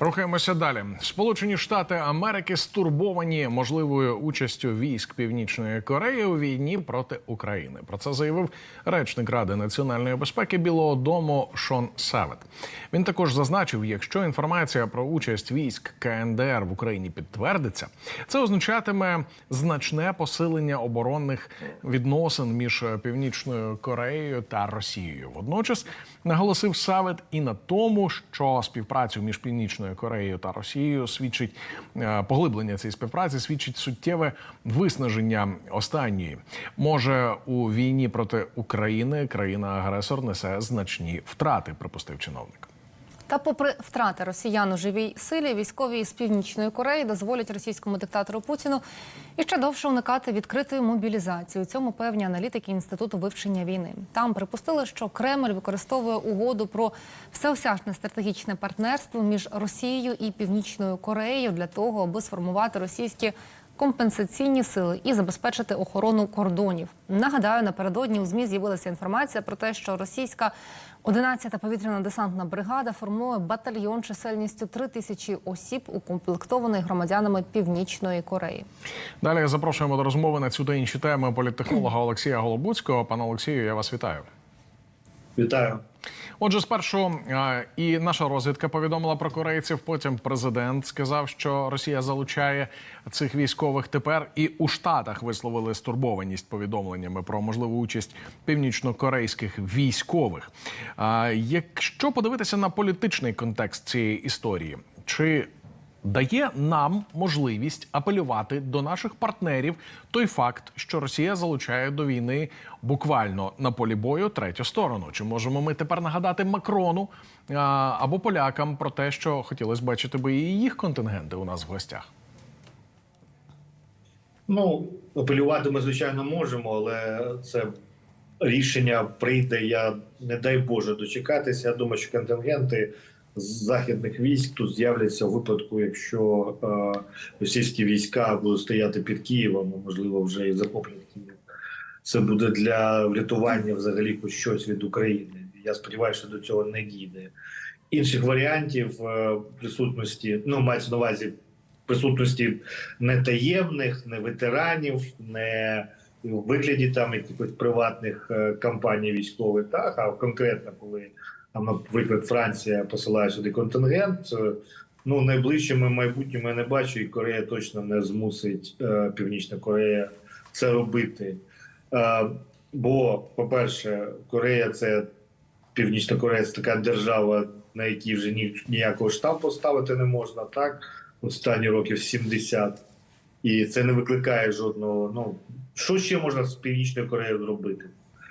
Рухаємося далі. Сполучені Штати Америки стурбовані можливою участю військ Північної Кореї у війні проти України. Про це заявив речник Ради національної безпеки Білого Дому Шон Савет. Він також зазначив, якщо інформація про участь військ КНДР в Україні підтвердиться, це означатиме значне посилення оборонних відносин між Північною Кореєю та Росією. Водночас наголосив Савет і на тому, що співпрацю між Північною Кореєю та Росією свідчить е, поглиблення цієї співпраці, свідчить суттєве виснаження останньої. Може у війні проти України країна-агресор несе значні втрати, припустив чиновник. Та, попри втрати росіян у живій силі, військові з північної Кореї дозволять російському диктатору Путіну іще довше уникати відкритої мобілізації. У цьому певні аналітики інституту вивчення війни. Там припустили, що Кремль використовує угоду про всеосяжне стратегічне партнерство між Росією і Північною Кореєю для того, аби сформувати російські компенсаційні сили і забезпечити охорону кордонів. Нагадаю, напередодні у змі з'явилася інформація про те, що російська 11-та повітряно-десантна бригада формує батальйон чисельністю 3 тисячі осіб, укомплектований громадянами Північної Кореї. Далі запрошуємо до розмови на цю та інші теми політтехнолога Олексія Голобуцького. Пане Олексію, я вас вітаю. Вітаю. Отже, спершу е, і наша розвідка повідомила про корейців. Потім президент сказав, що Росія залучає цих військових. Тепер і у Штатах висловили стурбованість повідомленнями про можливу участь північно-корейських військових. Е, Якщо подивитися на політичний контекст цієї історії, чи дає нам можливість апелювати до наших партнерів той факт, що Росія залучає до війни буквально на полі бою третю сторону. Чи можемо ми тепер нагадати Макрону або полякам про те, що хотілося бачити би і їх контингенти у нас в гостях? Ну, апелювати ми, звичайно, можемо, але це рішення прийде. Я не дай Боже дочекатися. Я думаю, що контингенти західних військ тут з'являться у випадку, якщо е, російські війська будуть стояти під Києвом, можливо, вже і захоплять Київ. Це буде для врятування взагалі щось від України. Я сподіваюся, що до цього не дійде. Інших варіантів е, присутності, ну мається на увазі присутності не таємних, не ветеранів, не в вигляді там якихось приватних е, компаній військових, так а конкретно, коли там, наприклад, Франція посилає сюди контингент. е, Ну, найближчими майбутньому я не бачу, і Корея точно не змусить е, Північна Корея це робити. Е, бо, по-перше, Корея це Північна Корея це така держава, на якій вже ні, ніякого штампу ставити не можна, так? Останні років 70. І це не викликає жодного. Ну, що ще можна з Північною Кореєю зробити?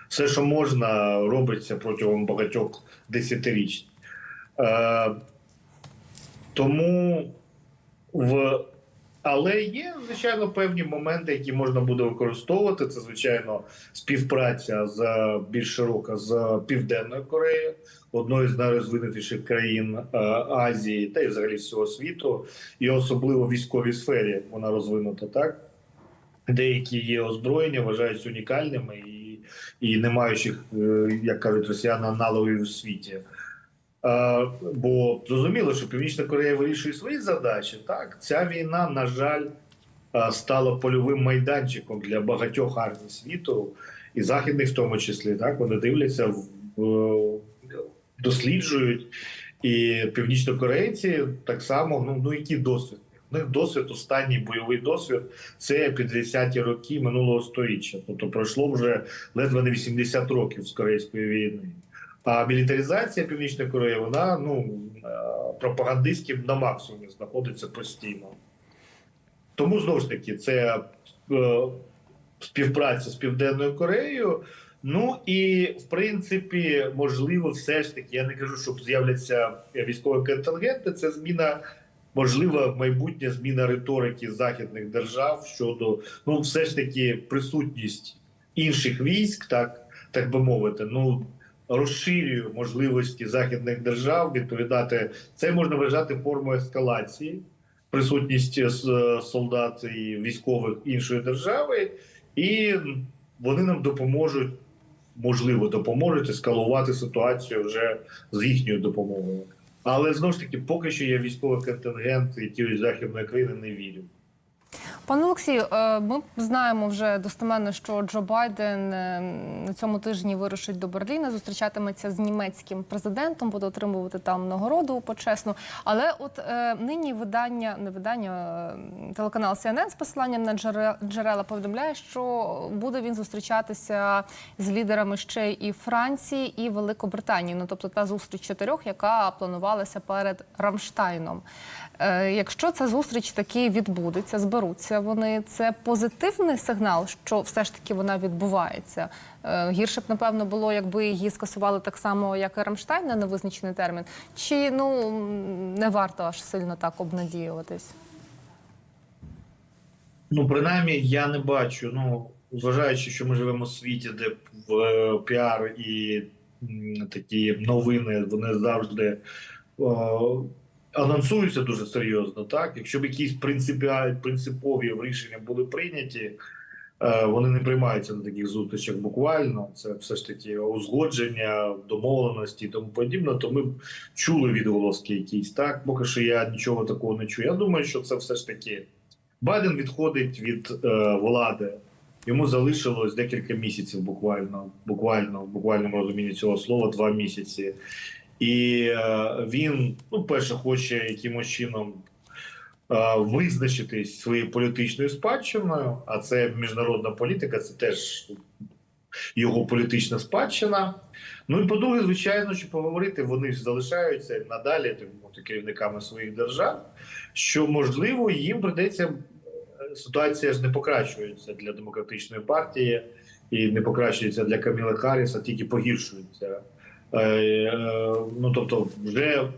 Все, що можна, робиться протягом багатьох десятиріч. Е, тому в але є, звичайно, певні моменти, які можна буде використовувати. Це, звичайно, співпраця з більш широка з Південною Кореєю, одною з найрозвинутіших країн е, Азії та й взагалі всього світу, і особливо в військовій сфері вона розвинута так. Деякі є озброєння, вважаються унікальними і, і не маючих, е, як кажуть росіяни, аналогів у світі. Е, Бо зрозуміло, що Північна Корея вирішує свої задачі. Так, ця війна, на жаль, е, стала польовим майданчиком для багатьох армій світу, і західних, в тому числі, так вони дивляться досліджують. І північнокорейці так само, ну ну який досвід? Них досвід, останній бойовий досвід це 50-ті роки минулого століття. Тобто пройшло вже ледве не 80 років з Корейської війни. А мілітаризація Північної Кореї, вона ну е, пропагандистськи на максимумі знаходиться постійно. Тому знову ж таки, це е, співпраця з Південною Кореєю. Ну і в принципі, можливо, все ж таки, я не кажу, що з'являться військові контингенти. Це зміна, можлива майбутня зміна риторики західних держав щодо ну, все ж таки, присутність інших військ, так, так би мовити, ну розширює можливості західних держав відповідати. Це можна вважати формою ескалації, присутність е, солдат і військових іншої держави, і вони нам допоможуть, можливо, допоможуть ескалувати ситуацію вже з їхньою допомогою. Але знову ж таки, поки що я військовий контингент і тієї західної країни не вірю. Пане Олексію, е, ми знаємо вже достеменно, що Джо Байден е, на цьому тижні вирушить до Берліна, зустрічатиметься з німецьким президентом, буде отримувати там нагороду почесну. Але от е, нині видання, не видання, телеканал CNN з посиланням на джере- джерела повідомляє, що буде він зустрічатися з лідерами ще і Франції, і Великобританії. Ну тобто та зустріч чотирьох, яка планувалася перед Рамштайном. Якщо ця зустріч таки відбудеться, зберуться вони, це позитивний сигнал, що все ж таки вона відбувається. Е, Гірше б, напевно, було, якби її скасували так само, як і Рамштайн на невизначений термін. Чи ну не варто аж сильно так обнадіюватись? Ну, принаймні, я не бачу. Ну, зважаючи, що ми живемо у світі, де в е, піар і такі новини вони завжди о, анонсуються дуже серйозно. Так, якщо б якісь принципові рішення були прийняті, е, вони не приймаються на таких зустрічах буквально. Це все ж таки узгодження, домовленості і тому подібне. То ми б чули відголоски якісь. Так, поки що я нічого такого не чую. Я думаю, що це все ж таки. Байден відходить від е, влади. Йому залишилось декілька місяців, буквально, буквально, в розумінні цього слова, два місяці. І е, він, ну, перше, хоче якимось чином е, визначитись своєю політичною спадщиною, а це міжнародна політика, це теж його політична спадщина. Ну і по-друге, звичайно, що поговорити вони ж залишаються надалі тим, керівниками своїх держав що можливо їм придеться е, ситуація ж не покращується для демократичної партії і не покращується для Каміли Харріс, а тільки погіршується. Е, е, ну тобто, вже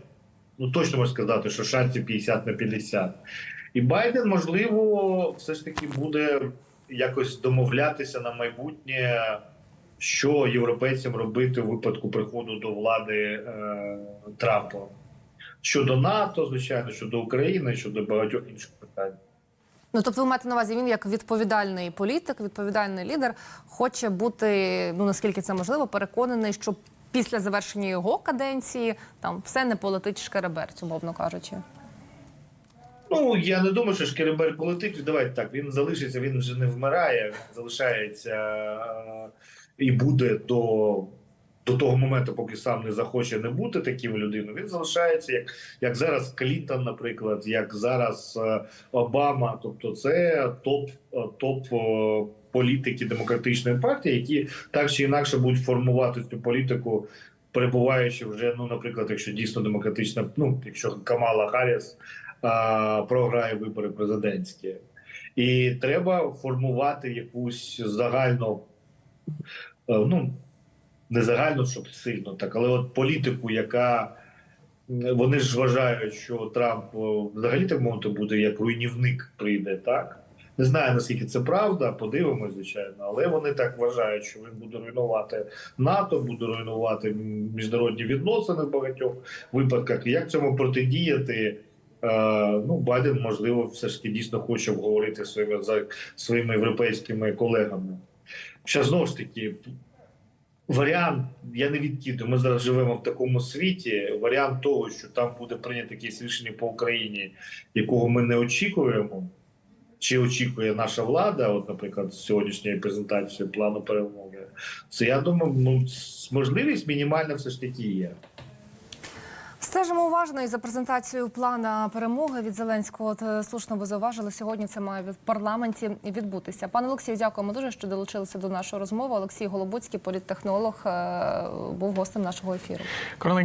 ну точно можна сказати, що шансів 50 на 50. І Байден, можливо, все ж таки буде якось домовлятися на майбутнє, що європейцям робити у випадку приходу до влади е, Трампа щодо НАТО, звичайно, щодо України, щодо багатьох інших питань. Ну тобто, ви маєте на увазі, він як відповідальний політик, відповідальний лідер, хоче бути, ну наскільки це можливо, переконаний, що після завершення його каденції там все не полетить шкереберць, умовно кажучи. Ну я не думаю, що Шкеребель полетить. Давайте так. Він залишиться, він вже не вмирає, залишається е, і буде до. До того моменту, поки сам не захоче не бути таким людиною, він залишається як, як зараз Клінтон, наприклад, як зараз е, Обама. Тобто, це топ е, топ політики демократичної партії, які так чи інакше будуть формувати цю політику, перебуваючи вже, ну, наприклад, якщо дійсно демократична, ну якщо Камала Харріс а, програє вибори президентські, і треба формувати якусь загальну, е, ну не загально, щоб сильно так, але от політику, яка вони ж вважають, що Трамп взагалі так мовити буде як руйнівник прийде, так. Не знаю наскільки це правда, подивимось, звичайно, але вони так вважають, що він буде руйнувати НАТО, буде руйнувати міжнародні відносини в багатьох випадках. Як цьому протидіяти? Е, ну, Байден, можливо, все ж таки дійсно хоче обговорити своїми за своїми європейськими колегами. Ще знову ж таки, варіант, я не відкидаю, ми зараз живемо в такому світі. Варіант того, що там буде прийнято якесь рішення по Україні, якого ми не очікуємо, чи очікує наша влада, от, наприклад, з сьогоднішньої презентації плану перемоги, це я думаю, ну, можливість мінімальна все ж таки є. Стежимо уважно і за презентацією плана перемоги від Зеленського. От, е, слушно ви зауважили, сьогодні це має в парламенті відбутися. Пане Олексію, дякуємо дуже, що долучилися до нашої розмови. Олексій Голобуцький, політтехнолог, е, був гостем нашого ефіру.